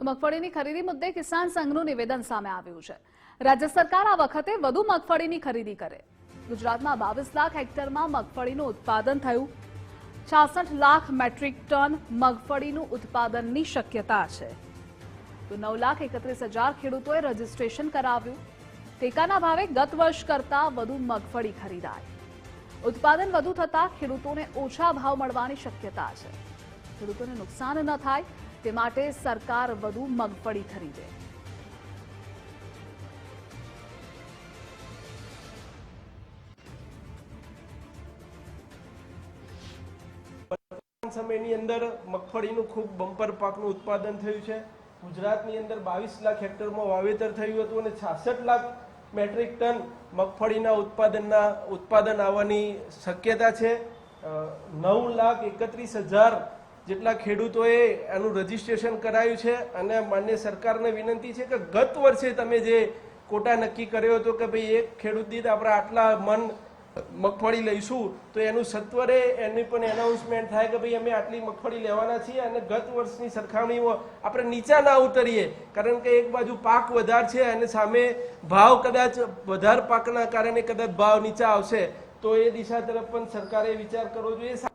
તો મગફળીની ખરીદી મુદ્દે કિસાન સંઘનું નિવેદન સામે આવ્યું છે. રાજ્ય સરકાર આ વખતે વધુ મગફળીની ખરીદી કરે. ગુજરાતમાં બાવીસ લાખ હેક્ટરમાં મગફળીનું ઉત્પાદન થયું. છાસઠ લાખ મેટ્રિક ટન મગફળીનું ઉત્પાદનની શક્યતા છે. તો નવ લાખ એકત્રીસ હજાર ખેડૂતોએ રજીસ્ટ્રેશન કરાવ્યું. ટેકાના ભાવે ગત વર્ષ કરતા વધુ મગફળી ખરીદાય. ઉત્પાદન વધુ થતા ખેડૂતોને ઓછા ભાવ મળવાની શક્યતા છે. ખેડૂતોને નુકસાન ન થાય તે માટે સરકાર વધુ મગફળી ખરીદે. સમયની અંદર મગફળીનું ખૂબ બમ્પર પાકનું ઉત્પાદન થયું છે. ગુજરાતની અંદર બાવીસ લાખ હેક્ટરમાં વાવેતર થયું હતું અને છાસઠ લાખ મેટ્રિક ટન મગફળીના ઉત્પાદનના ઉત્પાદન આવવાની શક્યતા છે. નવ લાખ એકત્રીસ હજાર જેટલા ખેડૂતોએ આનું રજીસ્ટ્રેશન કરાયું છે અને માન્ય સરકારને વિનંતી છે કે ગત વર્ષે તમે જે કોટા નક્કી કર્યો હતો કે ભાઈ એક ખેડૂત દીઠ આપણે આટલા મન મગફળી લઈશું, તો એનું સત્વરે એની પણ એનાઉન્સમેન્ટ થાય કે ભાઈ અમે આટલી મગફળી લેવાના છીએ અને ગત વર્ષની સરખામણીમાં આપણે નીચા ના ઉતરીએ. કારણ કે એક બાજુ પાક વધાર છે અને સામે ભાવ કદાચ વધાર પાકના કારણે કદાચ ભાવ નીચા આવશે, તો એ દિશા તરફ પણ સરકારે વિચાર કરવો જોઈએ.